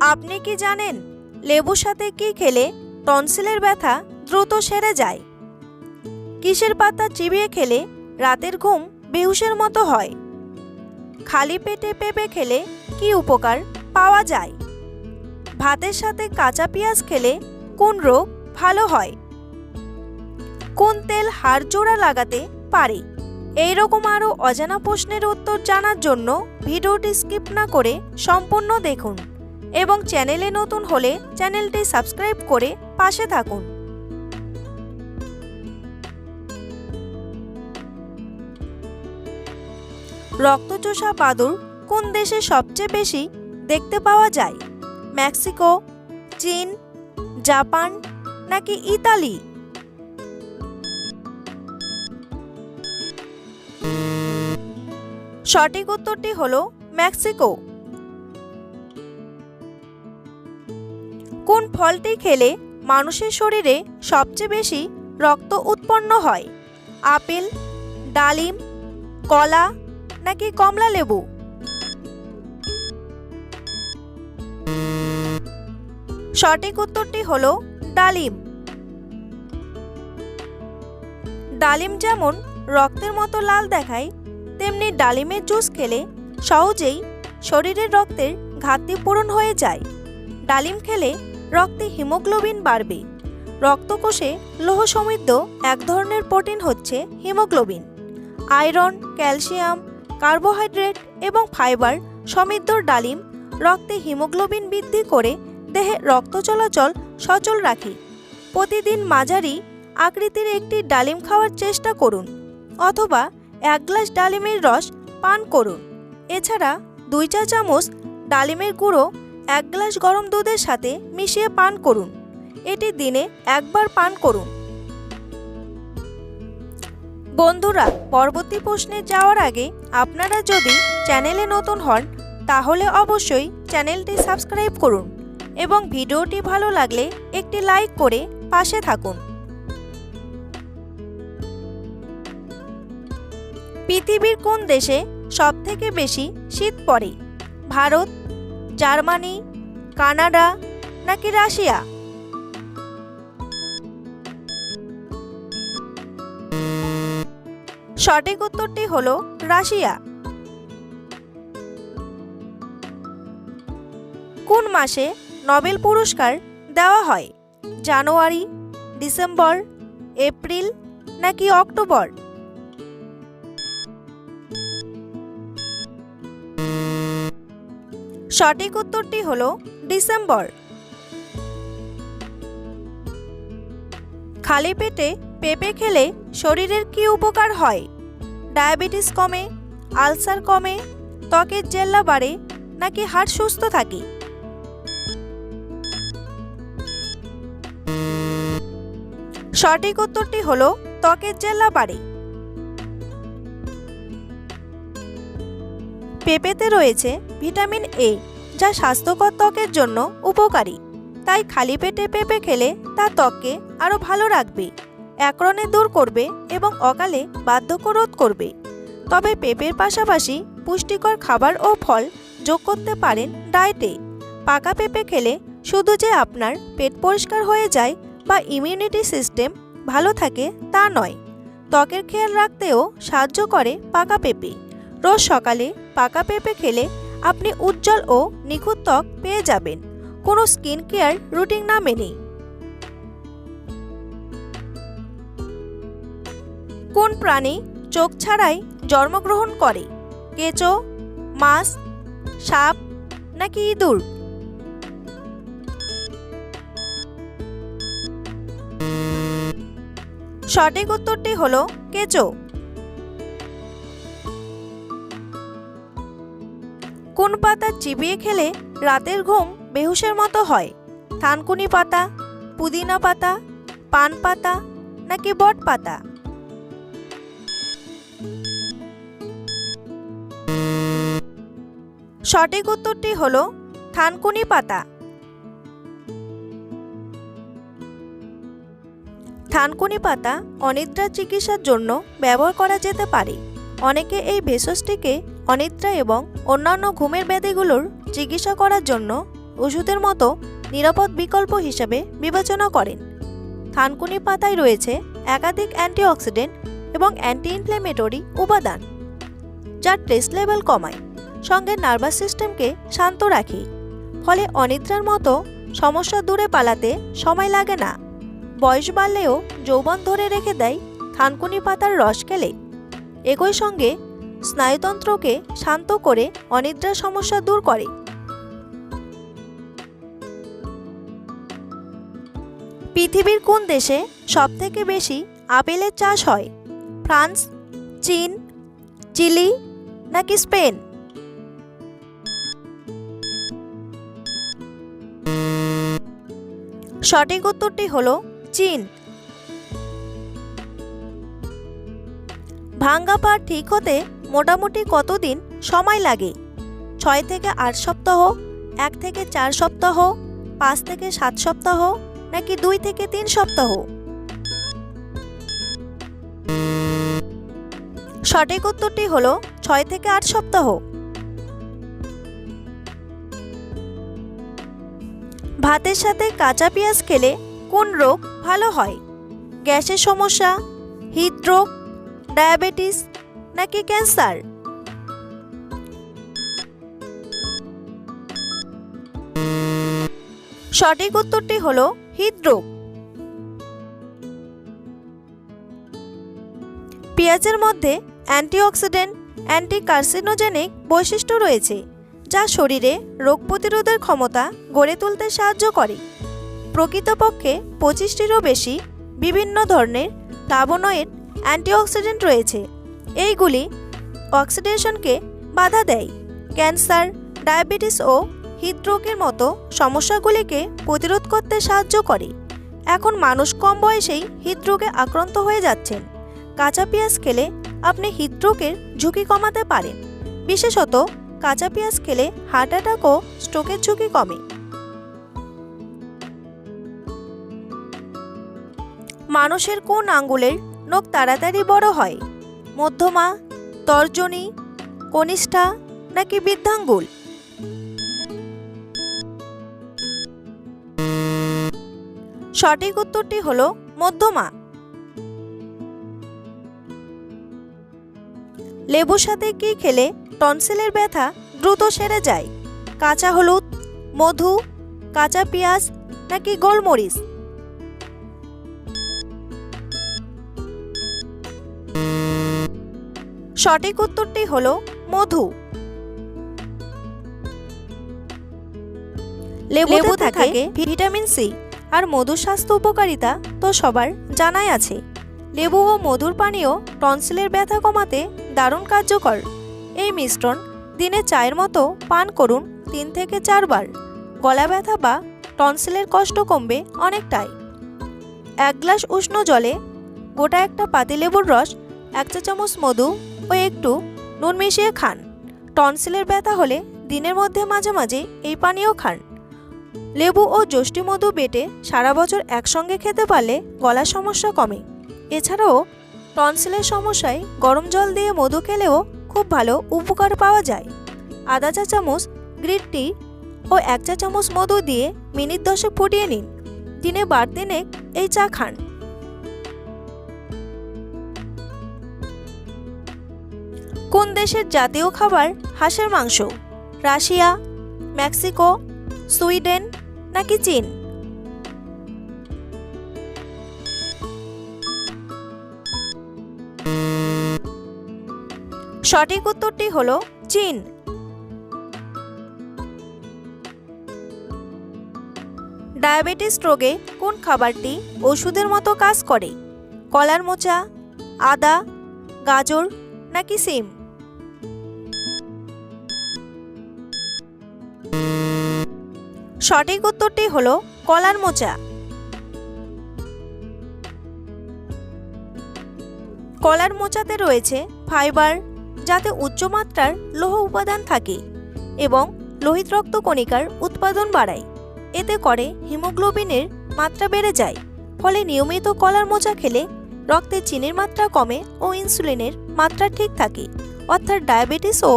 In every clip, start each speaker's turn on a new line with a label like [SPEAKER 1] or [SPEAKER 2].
[SPEAKER 1] আপনি কি জানেন লেবুর সাথে কি খেলে টনসিলের ব্যথা দ্রুত সেরে যায়? কিসের পাতা চিবিয়ে খেলে রাতের ঘুম বেহুশের মতো হয়? খালি পেটে পেঁপে খেলে কি উপকার পাওয়া যায়? ভাতের সাথে কাঁচা পেঁয়াজ খেলে কোন রোগ ভালো হয়? কোন তেল হাড় জোড়া লাগাতে পারে? এই রকম আরও অজানা প্রশ্নের উত্তর জানার জন্য ভিডিওটি স্কিপ না করে সম্পূর্ণ দেখুন। এবং চ্যানেলে নতুন হলে চ্যানেলটি সাবস্ক্রাইব করে পাশে থাকুন। রক্তচোষা বাদুর কোন দেশে সবচেয়ে বেশি দেখতে পাওয়া যায়? মেক্সিকো, চীন, জাপান নাকি ইতালি? সঠিক উত্তরটি হলো মেক্সিকো। কোন ফলটি খেলে মানুষের শরীরে সবচেয়ে বেশি রক্ত উৎপন্ন হয়? আপেল, ডালিম, কলা নাকি কমলা লেবু? সঠিক উত্তরটি হলো ডালিম। ডালিম যেমন রক্তের মতো লাল দেখায়, তেমনি ডালিমের জুস খেলে সহজেই শরীরের রক্তের ঘাটতি পূরণ হয়ে যায়। ডালিম খেলে রক্তে হিমোগ্লোবিন বাড়বে। রক্তকোষে লৌহ সমৃদ্ধ এক ধরনের প্রোটিন হচ্ছে হিমোগ্লোবিন। আয়রন, ক্যালসিয়াম, কার্বোহাইড্রেট এবং ফাইবার সমৃদ্ধ ডালিম রক্তে হিমোগ্লোবিন বৃদ্ধি করে দেহে রক্ত চলাচল সচল রাখে। প্রতিদিন মাঝারি আকৃতির একটি ডালিম খাওয়ার চেষ্টা করুন অথবা এক গ্লাস ডালিমের রস পান করুন। এছাড়া দুই চা চামচ ডালিমের গুঁড়ো এক গ্লাস গরম দুধের সাথে মিশিয়ে পান করুন। এটি দিনে একবার পান করুন। বন্ধুরা, পরবর্তী প্রশ্নে যাওয়ার আগে আপনারা যদি চ্যানেলে নতুন হন, তাহলে অবশ্যই চ্যানেলটি সাবস্ক্রাইব করুন এবং ভিডিওটি ভালো লাগলে একটি লাইক করে পাশে থাকুন। পৃথিবীর কোন দেশে সবথেকে বেশি শীত পড়ে? ভারত জার্মানি, কানাডা নাকি রাশিয়া? সঠিক উত্তরটি হলো রাশিয়া। কোন মাসে নোবেল পুরস্কার দেওয়া হয়? জানুয়ারি, ডিসেম্বর, এপ্রিল নাকি অক্টোবর? সঠিক উত্তরটি হল ডিসেম্বর। খালি পেটে পেঁপে খেলে শরীরের কি উপকার হয়? ডায়াবেটিস কমে, আলসার কমে, ত্বকের জেল্লা বাড়ে নাকি হাড় সুস্থ থাকে? সঠিক উত্তরটি হল ত্বকের জেল্লা বাড়ে। পেঁপেতে রয়েছে ভিটামিন এ যা স্বাস্থ্যকর ত্বকের জন্য উপকারী। তাই খালি পেটে পেঁপে খেলে তা ত্বককে আরও ভালো রাখবে একরণে দূর করবে এবং অকালে বার্ধক্য রোধ করবে। তবে পেঁপের পাশাপাশি পুষ্টিকর খাবার ও ফল যোগ করতে পারেন ডায়েটে। পাকা পেঁপে খেলে শুধু যে আপনার পেট পরিষ্কার হয়ে যায় বা ইমিউনিটি সিস্টেম ভালো থাকে তা নয়, ত্বকের খেয়াল রাখতেও সাহায্য করে পাকা পেঁপে। রোজ সকালে পাকা পেঁপে খেলে আপনি উজ্জ্বল ও নিখুঁত ত্বক পেয়ে যাবেন। কোনো স্কিন কেয়ার রুটিন না মেনে কোন প্রাণী চোখ ছাড়াই জন্মগ্রহণ করে? কেঁচো, মাছ, সাপ নাকি ইঁদুর? সঠিক উত্তরটি হলো কেঁচো। কোন পাতা চিবিয়ে খেলে রাতের ঘুম বেহুশের মতো হয়। থানকুনি পাতা, পুদিনা পাতা, পান পাতা নাকি বট পাতা? সঠিক উত্তরটি হল থানকুনি পাতা। থানকুনি পাতা অনিদ্রা চিকিৎসার জন্য ব্যবহার করা যেতে পারে। অনেকে এই ভেষজটিকে অনিদ্রা এবং অন্যান্য ঘুমের ব্যাধিগুলোর চিকিৎসা করার জন্য ওষুধের মতো নিরাপদ বিকল্প হিসেবে বিবেচনা করেন। থানকুনি পাতায় রয়েছে একাধিক অ্যান্টিঅক্সিডেন্ট এবং অ্যান্টি ইনফ্লেমেটরি উপাদান, যা স্ট্রেস লেভেল কমায়, সঙ্গে নার্ভাস সিস্টেমকে শান্ত রাখে, ফলে অনিদ্রার মতো সমস্যা দূরে পালাতে সময় লাগে না। বয়স বাড়লেও যৌবন ধরে রেখে দেয় থানকুনি পাতার রস খেলে। একই সঙ্গে স্নায়ুতন্ত্রকে শান্ত করে অনিদ্রার সমস্যা দূর করে। পৃথিবীর কোন দেশে সবথেকে বেশি আপেলের চাষ হয়? ফ্রান্স, চীন, চিলি নাকি স্পেন? সঠিক উত্তরটি হলো চীন। ভাঙ্গা পা ঠিক হতে মোটামুটি কতদিন সময় লাগে? ছয় থেকে আট সপ্তাহ, এক থেকে চার সপ্তাহ, পাঁচ থেকে সাত সপ্তাহ, নাকি দুই থেকে তিন সপ্তাহ? সঠিক উত্তরটি হলো ছয় থেকে আট সপ্তাহ। ভাতের সাথে কাঁচা পেঁয়াজ খেলে কোন রোগ ভালো হয়? গ্যাসের সমস্যা, হৃদরোগ ডায়াবেটিস নাকি ক্যান্সার? সঠিক উত্তরটি হল হৃদরোগ। পেঁয়াজের মধ্যে অ্যান্টিঅক্সিডেন্ট অ্যান্টি কার্সিনোজেনিক বৈশিষ্ট্য রয়েছে, যা শরীরে রোগ প্রতিরোধের ক্ষমতা গড়ে তুলতে সাহায্য করে। প্রকৃতপক্ষে পঁচিশটিরও বেশি বিভিন্ন ধরনের ফ্লাভোনয়েড অ্যান্টিঅক্সিডেন্ট রয়েছে। এইগুলি অক্সিডেশনকে বাধা দেয়। ক্যান্সার, ডায়াবেটিস ও হৃদরোগের মতো সমস্যাগুলিকে প্রতিরোধ করতে সাহায্য করে। এখন মানুষ কম বয়সেই হৃদরোগে আক্রান্ত হয়ে যাচ্ছেন। কাঁচা পেঁয়াজ খেলে আপনি হৃদরোগের ঝুঁকি কমাতে পারেন। বিশেষত কাঁচা পেঁয়াজ খেলে হার্ট অ্যাটাক ও স্ট্রোকের ঝুঁকি কমে। মানুষের কোন আঙ্গুলের নখ তাড়াতাড়ি বড় হয়। মধ্যমা, তর্জনী, কনিষ্ঠা নাকি বৃদ্ধাঙ্গুল? সঠিক উত্তরটি হলো মধ্যমা। লেবুর সাথে কি খেলে টনসিলের ব্যথা দ্রুত সেরে যায়? কাঁচা হলুদ, মধু, কাঁচা পেঁয়াজ নাকি গোলমরিচ? সঠিক উত্তরটি হল মধু। লেবু থাকে ভিটামিন সি আর মধুর স্বাস্থ্য উপকারিতা তো সবার জানাই আছে। লেবু ও মধুর পানীয় টনসিলের ব্যথা কমাতে দারুণ কার্যকর। এই মিশ্রণ দিনে চায়ের মতো পান করুন তিন থেকে চারবার গলা ব্যথা বা টনসিলের কষ্ট কমবে অনেকটাই। এক গ্লাস উষ্ণ জলে গোটা একটা পাতিলেবুর রস এক চা চামচ মধু ও একটু নুন মিশিয়ে খান। টনসিলের ব্যথা হলে দিনের মধ্যে মাঝে মাঝে এই পানীয় খান। লেবু ও যষ্টি মধু বেটে সারা বছর একসঙ্গে খেতে পারলে গলার সমস্যা কমে। এছাড়াও টনসিলের সমস্যায় গরম জল দিয়ে মধু খেলেও খুব ভালো উপকার পাওয়া যায়। আধা চা চামচ গ্রিন টি ও এক চা চামচ মধু দিয়ে মিনিট দশেক ফুটিয়ে নিন। দিনে বার দিনেক এই চা খান। কোন দেশের জাতীয় খাবার হাঁসের মাংস? রাশিয়া, মেক্সিকো, সুইডেন নাকি চীন? সঠিক উত্তরটি হলো চীন। ডায়াবেটিস রোগে কোন খাবারটি ওষুধের মতো কাজ করে? কলার মোচা, আদা, গাজর নাকি সিম? সঠিক উত্তরটি হল কলার মোচা। কলার মোচাতে রয়েছে ফাইবার, যাতে উচ্চমাত্রার লৌহ উপাদান থাকে এবং লোহিত রক্ত কণিকার উৎপাদন বাড়ায়। এতে করে হিমোগ্লোবিনের মাত্রা বেড়ে যায়, ফলে নিয়মিত কলার মোচা খেলে রক্তে চিনির মাত্রা কমে ও ইনসুলিনের মাত্রা ঠিক থাকে। অর্থাৎ ডায়াবেটিস ও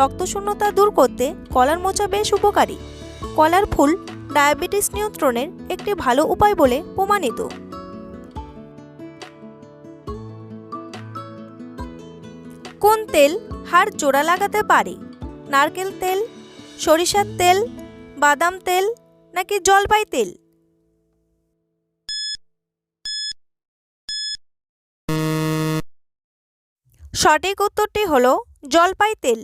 [SPEAKER 1] রক্তশূন্যতা দূর করতে কলার মোচা বেশ উপকারী। কলার ফুল ডায়াবেটিস নিয়ন্ত্রণের একটি ভালো উপায় বলে প্রমাণিত। কোন তেল হাড় জোড়া লাগাতে পারে? নারকেল তেল, সরিষার তেল, বাদাম তেল নাকি জলপাই তেল? সঠিক উত্তরটি হলো জলপাই তেল।